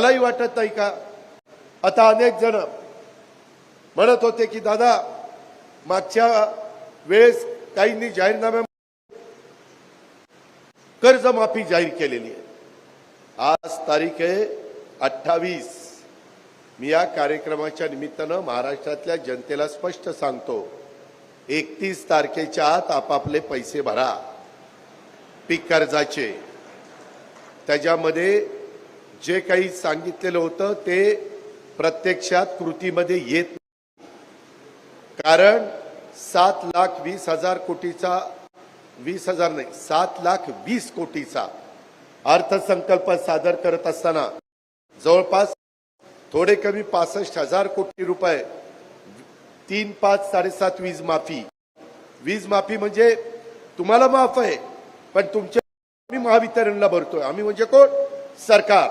मलाही वाटत नाही का? आता अनेक जण म्हणत होते की दादा मागच्या वेळेस काहींनी जाहीरनाम्या कर्जमाफी जाहीर केलेली आहे. आज तारीख आहे अठ्ठावीस. मी या कार्यक्रमाच्या निमित्तानं महाराष्ट्रातल्या जनतेला स्पष्ट सांगतो एकतीस तारखेच्या आत आपापले पैसे भरा. पीक कर्जाचे. त्याच्यामध्ये जे काही सांगितलेलं होतं ते प्रत्यक्षात कृतीमध्ये येत नाही. कारण सात लाख वीस हजार कोटीचा वीस हजार नाही सात लाख वीस कोटीचा अर्थसंकल्प सादर करत असताना जवळपास थोडे कमी पासष्ट हजार कोटी रुपये तीन पाच साडेसात वीज माफी. वीज माफी म्हणजे तुम्हाला माफ आहे पण तुमच्या आम्ही महावितरणला भरतोय. आम्ही म्हणजे कोण? सरकार.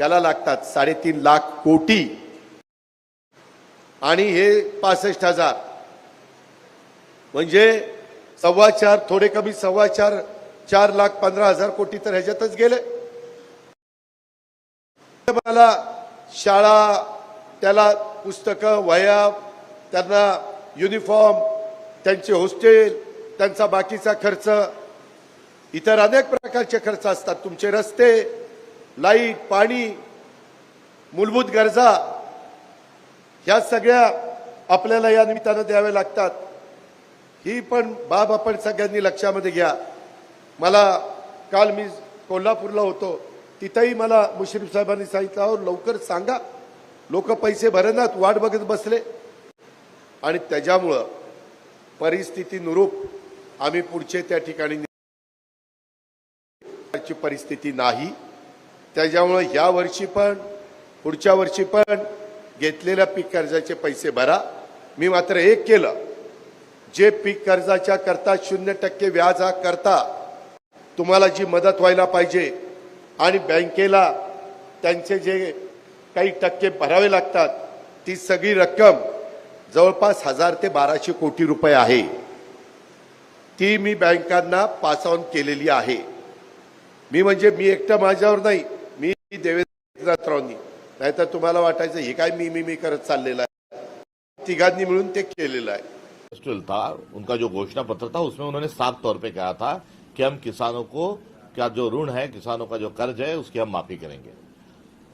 त्याला लागतात साडेतीन लाख कोटी. आणि हे पासष्ट हजार. म्हणजे सव्वा चार थोडे कमी सव्वा चार चार लाख पंधरा हजार कोटी तर ह्याच्यातच गेले. मला शाळा त्याला पुस्तकं वया त्यांना युनिफॉर्म त्यांचे हॉस्टेल त्यांचा बाकीचा खर्च इतर अनेक प्रकारचे खर्च असतात. तुमचे रस्ते लाइट पाणी मूलभूत गरजा ह्या सगळ्या आपल्याला या निमित्तानं द्याव्या लागतात. ही पण बाब आपण सगळ्यांनी लक्षामध्ये घ्या. मला काल मी कोल्हापूरला होतो. तिथंही मला मुश्रीफ साहेबांनी सांगितलं अहो लवकर सांगा. लोक पैसे भरनात वाट बघत बसले. आणि त्याच्यामुळं परिस्थितीनुरूप आम्ही पुढचे त्या ठिकाणी परिस्थिती नाही. त्याच्यामुळे या वर्षी पण पुढच्या वर्षी पण घेतलेल्या पीक कर्जाचे पैसे भरा. मी मात्र एक केलं. जे पीक कर्जाच्या करता शून्य टक्के व्याज हा करता तुम्हाला जी मदत व्हायला पाहिजे आणि बँकेला त्यांचे जे काही टक्के भरावे लागतात ती सगळी रक्कम जवळपास हजार ते बाराशे कोटी रुपये आहे. ती मी बँकांना पास ऑन केलेली आहे. मी म्हणजे मी एकटं माझ्यावर नाही मी देवेंद्ररावांनी नाहीतर तुम्हाला वाटायचं, हे मी मी मी था, उनका जो घोषणा पत्र था, उसमें उन्होंने साफ़ तौर पे कहा था कि हम किसानों को, क्या जो ऋण है, किसानों का जो कर्ज है, उसकी हम माफ़ी करेंगे।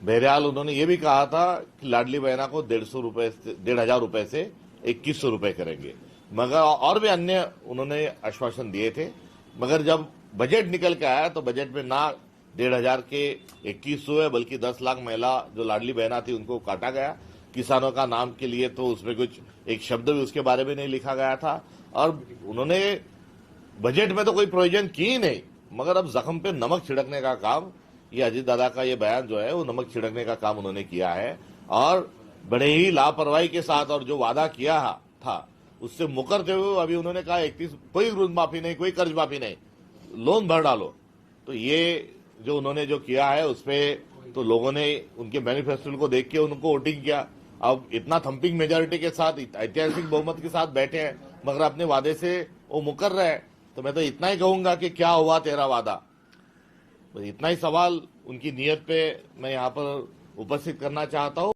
बहरहाल उन्होंने ये भी कहा था कि लाडली बहना को डेढ़ सौ रुपये डेढ़ हज़ार रुपये से इक्कीस सौ रुपये करेंगे। मगर और भी अन्य उन्होंने आश्वासन दिए थे। मगर जब बजट निकल के आया तो बजट में ना डेढ़ हज़ार के इक्कीस सौ है, बल्कि दस लाख महिला जो लाडली बहना थी उनको काटा गया। किसानों का नाम के लिए तो उसमें कुछ एक शब्द भी उसके बारे में नहीं लिखा गया था। और उन्होंने बजट में तो कोई प्रोविज़न की ही नहीं, मगर अब जख्म पे नमक छिड़कने का काम, ये अजीत दादा का ये बयान जो है, वो नमक छिड़कने का काम उन्होंने किया है। और बड़े ही लापरवाही के साथ और जो वादा किया था, उससे मुकरते हुए अभी उन्होंने कहा, इकतीस, कोई ऋण माफ़ी नहीं, कोई कर्ज माफ़ी नहीं, लोन भर डालो। तो ये जो उन्होंने जो किया है उसपे तो लोगों ने उनके मैनिफेस्टो को देख के उनको वोटिंग किया। अब इतना थम्पिंग मेजोरिटी के साथ, ऐतिहासिक बहुमत के साथ बैठे हैं, मगर अपने वादे से वो मुकर रहे हैं। तो मैं तो इतना ही कहूँगा कि क्या हुआ तेरा वादा? इतना ही सवाल उनकी नीयत पे मैं यहाँ पर उपस्थित करना चाहता हूँ।